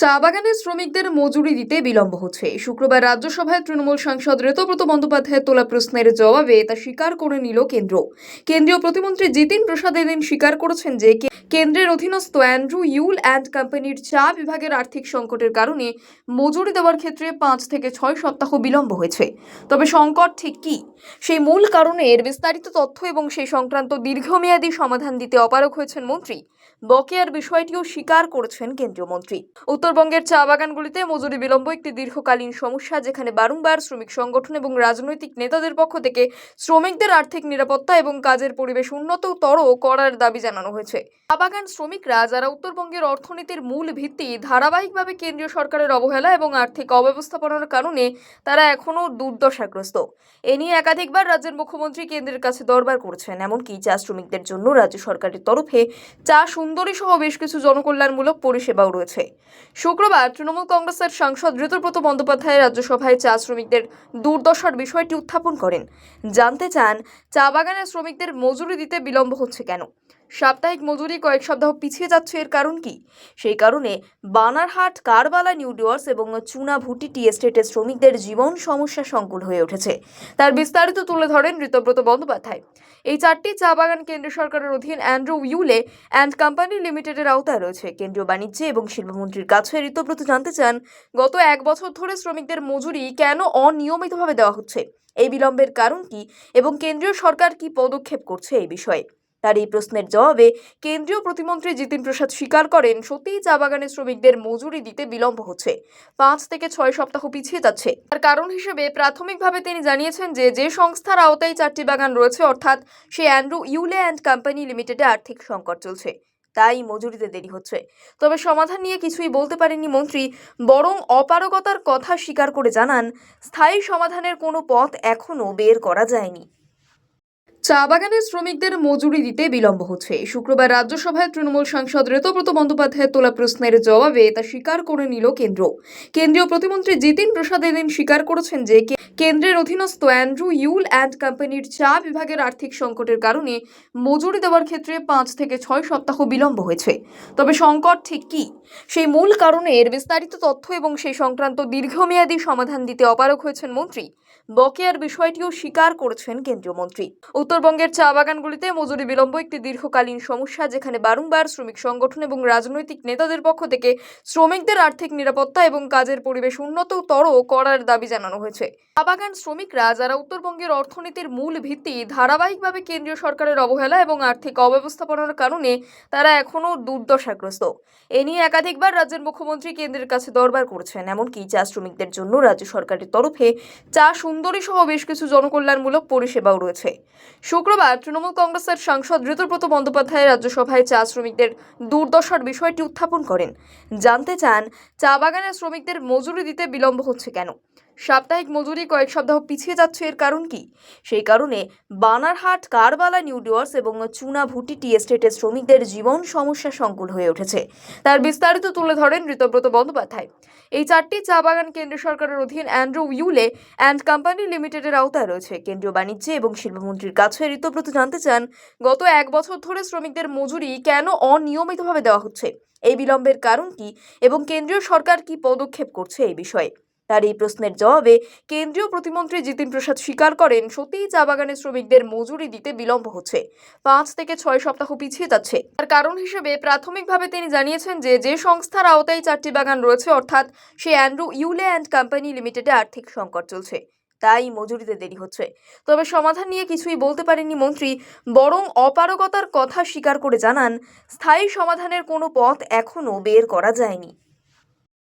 চা বাগানের শ্রমিকদের মজুরি দিতে বিলম্ব হচ্ছে। শুক্রবার রাজ্যসভায় তৃণমূল সাংসদ ঋতব্রত বন্দ্যোপাধ্যায়ের তোলা প্রশ্নের জবাবে তা স্বীকার করে নিল কেন্দ্র। কেন্দ্রীয় প্রতিমন্ত্রী জিতিন প্রসাদ এদিন স্বীকার করেছেন যে কেন্দ্রের অধীনস্থ অ্যান্ড্রু ইউল অ্যান্ড কোম্পানির চা বিভাগের আর্থিক সংকটের কারণে মজুরি দেওয়ার ক্ষেত্রে পাঁচ থেকে ছয় সপ্তাহ বিলম্ব হয়েছে। তবে সংকট ঠিক কি? সেই মূল কারণের বিস্তারিত তথ্য এবং সেই সংক্রান্ত দীর্ঘমেয়াদী সমাধান দিতে অপারগ হয়েছেন মন্ত্রী। বকেয়ার বিষয়টিও স্বীকার করেছেন কেন্দ্রীয় মন্ত্রী। উত্তরবঙ্গের চা বাগানগুলিতে মজুরি বিলম্ব, একটি দীর্ঘকালীন সমস্যা যেখানে বারংবার শ্রমিক সংগঠন এবং রাজনৈতিক নেতাদের পক্ষ থেকে শ্রমিকদের আর্থিক নিরাপত্তা এবং কাজের পরিবেশ উন্নততর করার দাবি জানানো হয়েছে। চা বাগান শ্রমিকরা, যারা উত্তরবঙ্গের অর্থনীতির মূল ভিত্তি, ধারাবাহিকভাবে কেন্দ্রীয় সরকারের অবহেলা এবং আর্থিক অব্যবস্থাপনার কারণে তারা এখনও দুর্দশাগ্রস্ত। এ নিয়ে একাধিকবার রাজ্যের মুখ্যমন্ত্রী কেন্দ্রের কাছে দরবার করেছেন। এমনকি চা শ্রমিকদের জন্য রাজ্য সরকারের তরফে চা সুন্দরী সহ বেশ কিছু জনকল্যাণমূলক পরিষেবাও রয়েছে। শুক্রবার তৃণমূল কংগ্রেসের সাংসদ ঋতুব্রত বন্দ্যোপাধ্যায় রাজ্যসভায় চা শ্রমিকদের দুর্দশার বিষয়টি উত্থাপন করেন। জানতে চান, চা বাগানের শ্রমিকদের মজুরি দিতে বিলম্ব হচ্ছে কেন? সাপ্তাহিক মজুরি কয়েক সপ্তাহ পিছিয়ে যাচ্ছে এর কারণ কি? সেই কারণে বানারহাট, কারবালা, নিউ ডুয়ার্স এবং চুনাভুটি টি এস্টেটের শ্রমিকদের জীবন সমস্যা সংকুল হয়ে উঠেছে। তার বিস্তারিত তুলে ধরেন ঋতব্রত বন্দ্যোপাধ্যায়। এই চারটি চা বাগান কেন্দ্র সরকারের অধীন অ্যান্ড্রু ইউলে অ্যান্ড কোম্পানি লিমিটেডের আওতায় রয়েছে। কেন্দ্রীয় বাণিজ্য এবং শিল্পমন্ত্রীর কাছে ঋতব্রত জানতে চান, গত এক বছর ধরে শ্রমিকদের মজুরি কেন অনিয়মিতভাবে দেওয়া হচ্ছে? এই বিলম্বের কারণ কি? এবং কেন্দ্রীয় সরকার কি পদক্ষেপ করছে এই বিষয়ে? তার এই প্রশ্নের জবাবে কেন্দ্রীয় প্রতিমন্ত্রী জিতিন প্রসাদ স্বীকার করেন, সত্যিই চা বাগানের শ্রমিকদের মজুরি দিতে বিলম্ব হচ্ছে। পাঁচ থেকে ছয় সপ্তাহ পিছিয়ে যাচ্ছে। তার কারণ হিসেবে প্রাথমিকভাবে তিনি জানিয়েছেন যে যে সংস্থার আওতায় চারটি বাগান রয়েছে, অর্থাৎ সে অ্যান্ড্রু, ইউলে অ্যান্ড কোম্পানি লিমিটেডে আর্থিক সংকট চলছে। তাই মজুরিতে দেরি হচ্ছে। তবে সমাধান নিয়ে কিছুই বলতে পারেননি মন্ত্রী, বরং অপারগতার কথা স্বীকার করে জানান, স্থায়ী সমাধানের কোনো পথ এখনও বের করা যায়নি। চা বাগানের শ্রমিকদের মজুরি দিতে বিলম্ব হচ্ছে। শুক্রবার রাজ্যসভায় তৃণমূল সাংসদ ঋতব্রত বন্দ্যোপাধ্যায়ের তোলা প্রশ্নের জবাবে তা স্বীকার করে নিল কেন্দ্র। কেন্দ্রীয় প্রতিমন্ত্রী জিতিন প্রসাদ এদিন স্বীকার করেছেন যে কেন্দ্রের অধীনস্থ অ্যান্ড্রু ইউল অ্যান্ড কোম্পানির চা বিভাগের আর্থিক সংকটের কারণে মজুরি দেওয়ার ক্ষেত্রে পাঁচ থেকে ছয় সপ্তাহ বিলম্ব হয়েছে। তবে সংকট ঠিক কি? সেই মূল কারণে এর বিস্তারিত তথ্য এবং সেই সংক্রান্ত দীর্ঘমেয়াদী সমাধান দিতে অপারগ হয়েছেন মন্ত্রী। বকেয়ার বিষয়টিও স্বীকার করেছেন কেন্দ্রীয় মন্ত্রী। উত্তরবঙ্গের চা বাগানগুলিতে মজুরি বিলম্ব একটি দীর্ঘকালীন সমস্যা যেখানে বারংবার শ্রমিক সংগঠন এবং রাজনৈতিক নেতাদের পক্ষ থেকে শ্রমিকদের আর্থিক নিরাপত্তা এবং কাজের পরিবেশ উন্নততর করার দাবি জানানো হয়েছে। চা বাগান শ্রমিকরা, যারা উত্তরবঙ্গের অর্থনীতির মূল ভিত্তি, ধারাবাহিকভাবে কেন্দ্রীয় সরকারের অবহেলা এবং আর্থিক অব্যবস্থাপনার কারণে তারা এখনও দুর্দশাগ্রস্ত। এ নিয়ে একাধিকবার রাজ্যের মুখ্যমন্ত্রী কেন্দ্রের কাছে দরবার করেছেন, এমনকি চা শ্রমিকদের জন্য রাজ্য সরকারের তরফে চা সুন্দরী সহ বেশ কিছু জনকল্যাণমূলক পরিষেবাও রয়েছে। শুক্রবার তৃণমূল কংগ্রেসের সাংসদ ঋতুব্রত বন্দ্যোপাধ্যায় রাজ্যসভায় চা শ্রমিকদের দুর্দশার বিষয়টি উত্থাপন করেন। জানতে চান, চা বাগানের শ্রমিকদের মজুরি দিতে বিলম্ব হচ্ছে কেন? সাপ্তাহিক মজুরি কয়েক সপ্তাহ পিছিয়ে যাচ্ছে এর কারণ কি? সেই কারণে বানারহাট, কারবালা, নিউ ডুয়ার্স এবং চুনাভুটি টি এস্টেটের শ্রমিকদের জীবন সমস্যা সংকুল হয়ে উঠেছে। তার বিস্তারিত তুলে ধরেন ঋতব্রত বন্দ্যোপাধ্যায়। এই চারটি চা বাগান কেন্দ্র সরকারের অধীন অ্যান্ড্রু ইউলে অ্যান্ড কোম্পানি লিমিটেডের আওতায় রয়েছে। কেন্দ্রীয় বাণিজ্য এবং শিল্পমন্ত্রীর কাছে ঋতব্রত জানতে চান, গত এক বছর ধরে শ্রমিকদের মজুরি কেন অনিয়মিতভাবে দেওয়া হচ্ছে? এই বিলম্বের কারণ কি? এবং কেন্দ্রীয় সরকার কি পদক্ষেপ করছে এই বিষয়ে? তার এই প্রশ্নের জবাবে কেন্দ্রীয় প্রতিমন্ত্রী জিতিন প্রসাদ স্বীকার করেন, সত্যিই চা বাগানের শ্রমিকদের মজুরি দিতে বিলম্ব হচ্ছে। পাঁচ থেকে ছয় সপ্তাহ পিছিয়ে যাচ্ছে। তার কারণ হিসেবে প্রাথমিকভাবে তিনি জানিয়েছেন যে যে সংস্থার আওতায় চারটি বাগান রয়েছে, অর্থাৎ সে অ্যান্ড্রু ইউলে অ্যান্ড কোম্পানি লিমিটেডে আর্থিক সংকট চলছে। তাই মজুরিতে দেরি হচ্ছে। তবে সমাধান নিয়ে কিছুই বলতে পারেননি মন্ত্রী, বরং অপারগতার কথা স্বীকার করে জানান, স্থায়ী সমাধানের কোনো পথ এখনও বের করা যায়নি।